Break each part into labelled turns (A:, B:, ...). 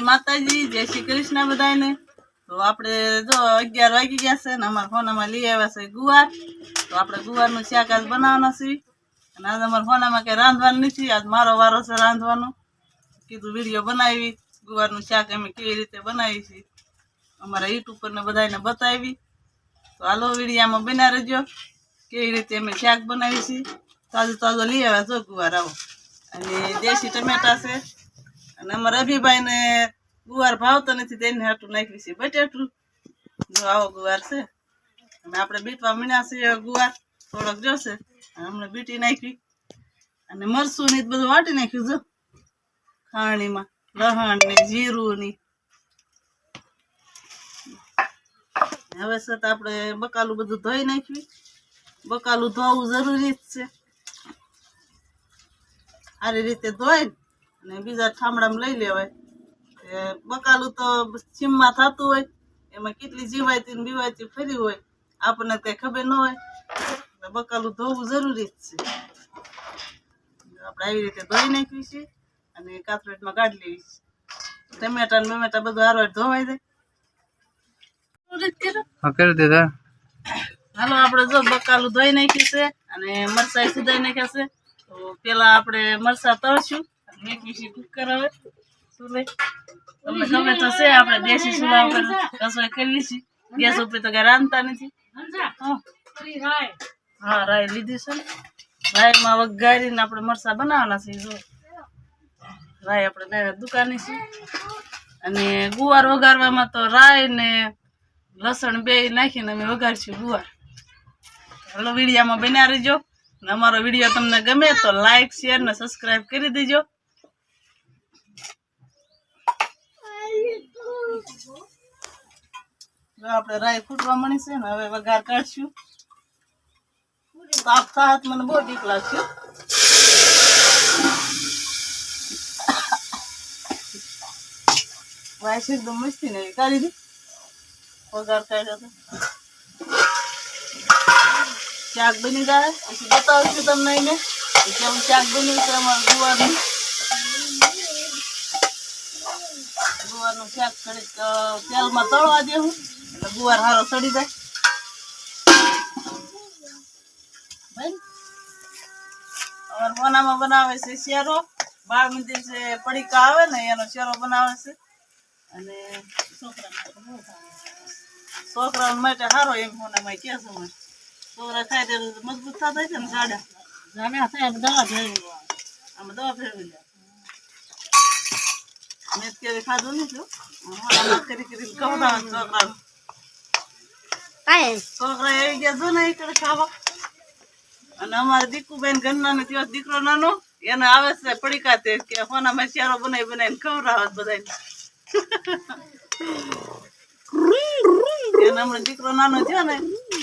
A: માતાજી, જય શ્રી કૃષ્ણ બધાને તો આપણે જો અગિયાર વાગી ગયા છે ને અમારા ફોનામાં લઈ આવ્યા છે ગુવાર. તો આપણે ગુવારનું શાક આજ બનાવવાના છે અને આજ અમારા ફોનામાં કંઈ રાંધવાનું નથી, આજ મારો વારો છે રાંધવાનો. કીધું વીડિયો બનાવી, ગુવારનું શાક અમે કેવી રીતે બનાવી છીએ. અમારા યુટ્યુબ પર ને બધાને બતાવી. તો હાલો વિડીયામાં બના રહેજો. કેવી રીતે અમે શાક બનાવી છીએ. તાજું તાજું લઈ આવ્યા જો ગુવાર, આવો. અને દેશી ટમેટા છે. અને અમારા અભિભાઈને ગુવાર ભાવતો નથી, તેને હાટું નાખ્યું છે બટેટું. જો આવો ગુવાર છે. અને આપણે બીટવા મીણ્યા છે ગુવાર, થોડોક જોશે. હમણાં બીટી નાખી. અને મરસું ને બધું વાટી નાખ્યું, જો. ખાણીમાં લહણ ને જીરું ની હવે સત આપણે બકાલું બધું ધોઈ નાખ્યું. બકાલું ધોવું જરૂરી જ છે. સારી રીતે ધોઈ અને બીજા ઠામડામાં લઈ લેવાય. બકાલું તો સીમમાં થતું હોય એમાં કેટલી જીવાયતી બીવાયતી ફરી હોય આપણને કઈ ખબર ન હોય. બકાલું ધોવું જરૂરી જ છે. આપણે આવી રીતે ધોઈ નાખ્યું છે અને કાથરેટમાં કાઢી લેવી છે. ટમેટા ને બમેટા બધું હારવાર ધોવાઈ જાય.
B: કરી દીધા.
A: હાલો આપણે જો બકાલું ધોઈ નાખ્યું છે અને મરચાં સુધાઈ નાખ્યા છે. તો પેલા આપણે મરચાં તળશું. સુલે તમને ગમે તો છે, આપણે દેશી ચૂલા ઉપર રસોઈ કરવી ગેસ ઉપર તો કઈ રાંધતા નથી. હા. રાય લીધી છે રાયમાં વઘારીને આપણે મરચાં બનાવવાના છે, જો. રાય આપણે દુકાને છે. અને ગુવાર વઘારવામાં તો રાય ને લસણ બે નાખીને અમે વઘારશું ગુવાર. હલો, વિડીયામાં બન્યા રહેજો. અમારો વીડિયો તમને ગમે તો લાઈક શેર ને સબસ્ક્રાઈબ કરી દેજો. આપણે રાઈ ફૂટવા મળી છે ને, હવે વઘાર કાઢશું. સાફ થાત મને બહુ બીક લાગશે. વાઈસ એકદમ મસ્તી ને કાઢી દી. વઘાર કાઢ્યો તો. શાક બની જાય? પછી બતાવું છું તમને એને. કે કેમ શાક બન્યું છે અમારું ગુવારનું ગુવારનું શાક ઘડીક તેલમાં તળવા દેવું એટલે ગુવાર સારો સડી જાય. અમારે મોનામાં બનાવે છે શેરો બાળ મંદિર છે પડીકા આવે ને એનો શેરો બનાવે છે. અને છોકરા માટે સારો એમ મોનામાં કે છે છોકરા ખાય મજબૂત થતા છે ને ગાડા. જાડા થાય દવા ફેરવી આમાં દવા ફેરવી લે. અને અમારે દીકુબેન ઘરના ને દિવસ દીકરો નાનો એને આવે છે પડીકા તે કે હોનામાં શેરો બનાવી બનાવીને ખવડાવે બધાને એને હમણાં દીકરો નાનો થયો ને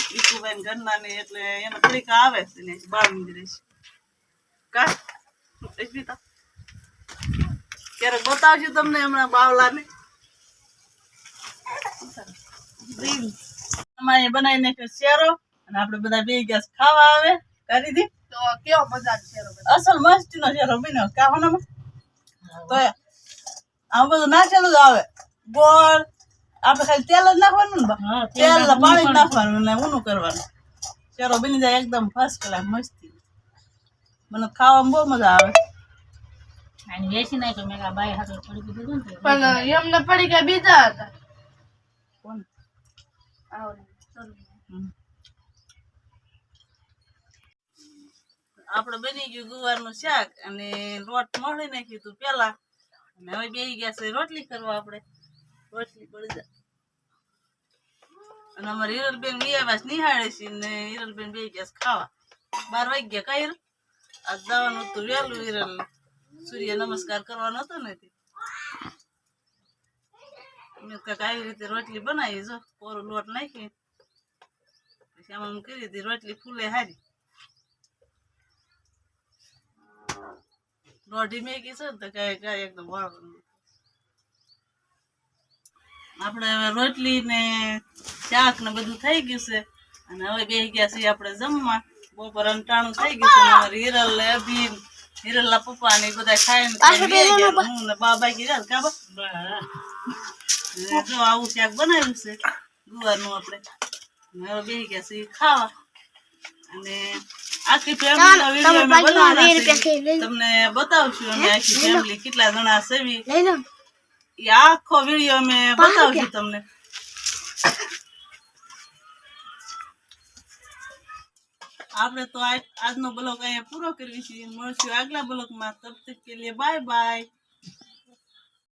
A: દીકુબેન ઘરના ને એટલે એને પડીકા આવે છે ને બાળ મંદિરે છે કા? ક્યારેક બતાવશું તમને હમણાં બાવલાને. અમારે બનાવી નાખ્યો શેરો અને આપણે બધા બે ગેસ ખાવા આવે. કરી દી. તો કેવો મજા શેરો અસલ મસ્તી નો શેરો બન્યો. કાહોનામાં તો આમ બધું નાખેલું જ આવે. ગોળ આપણે ખાલી તેલ જ નાખવાનું ને તેલ ને પાણી જ નાખવાનું ને ઊનું કરવાનું. શેરો બની જાય એકદમ ફર્સ્ટ ક્લાસ મસ્તી મને ખાવામાં બહુ મજા આવે.
C: પણ એમને પડી ગયા બીજા હતા.
A: કોણ? હમ. આપણે બની ગયું ગુવારનું શાક અને લોટ મળી નાખ્યું હતું પેલા અને હવે બેસી ગયા છે રોટલી કરવા આપણે. રોટલી પડી જાય. અને અમારે હિરલબેન વિયાવાસ નિહાળે છે ને હિરલબેન બે ગયા ખાવા. બાર વાગી ગયા કઈ આજ જવાનું હતું વહેલું હિરલ સૂર્ય નમસ્કાર કરવાનો હતો ને મેં કંઈક આવી રીતે રોટલી બનાવી જો કોરો લોટ નાખી. પછી આમાં કરી હતી, રોટલી ફૂલે હારી. દોઢી મેકી છે તો કઈ કઈ એકદમ વાળવાનું આપણે હવે રોટલી ને શાક ને બધું થઈ ગયું છે. અને હવે બે ગયા છીએ આપણે જમવા. બપોર અંટાણું થઈ ગયું છે હિરલ ને અભી હિરલ ના પપ્પા ને બધા હું ને બા? બાકી કા જો આવું ક્યાંક બનાવ્યું છે ગુવારનું આપણે. હવે બેસી ગયા છે ખાવા. અને આખી અમે તમને બતાવશું અમે આખી ફેમિલી કેટલા જણા સેવી. એ આખો વીડિયો અમે બતાવશું તમને. આપણે તો આજ- આજનો બ્લોગ અહીંયા પૂરો કરીએ છીએ. મળશું આગલા બ્લોગમાં. તબ તક કે લે બાય બાય.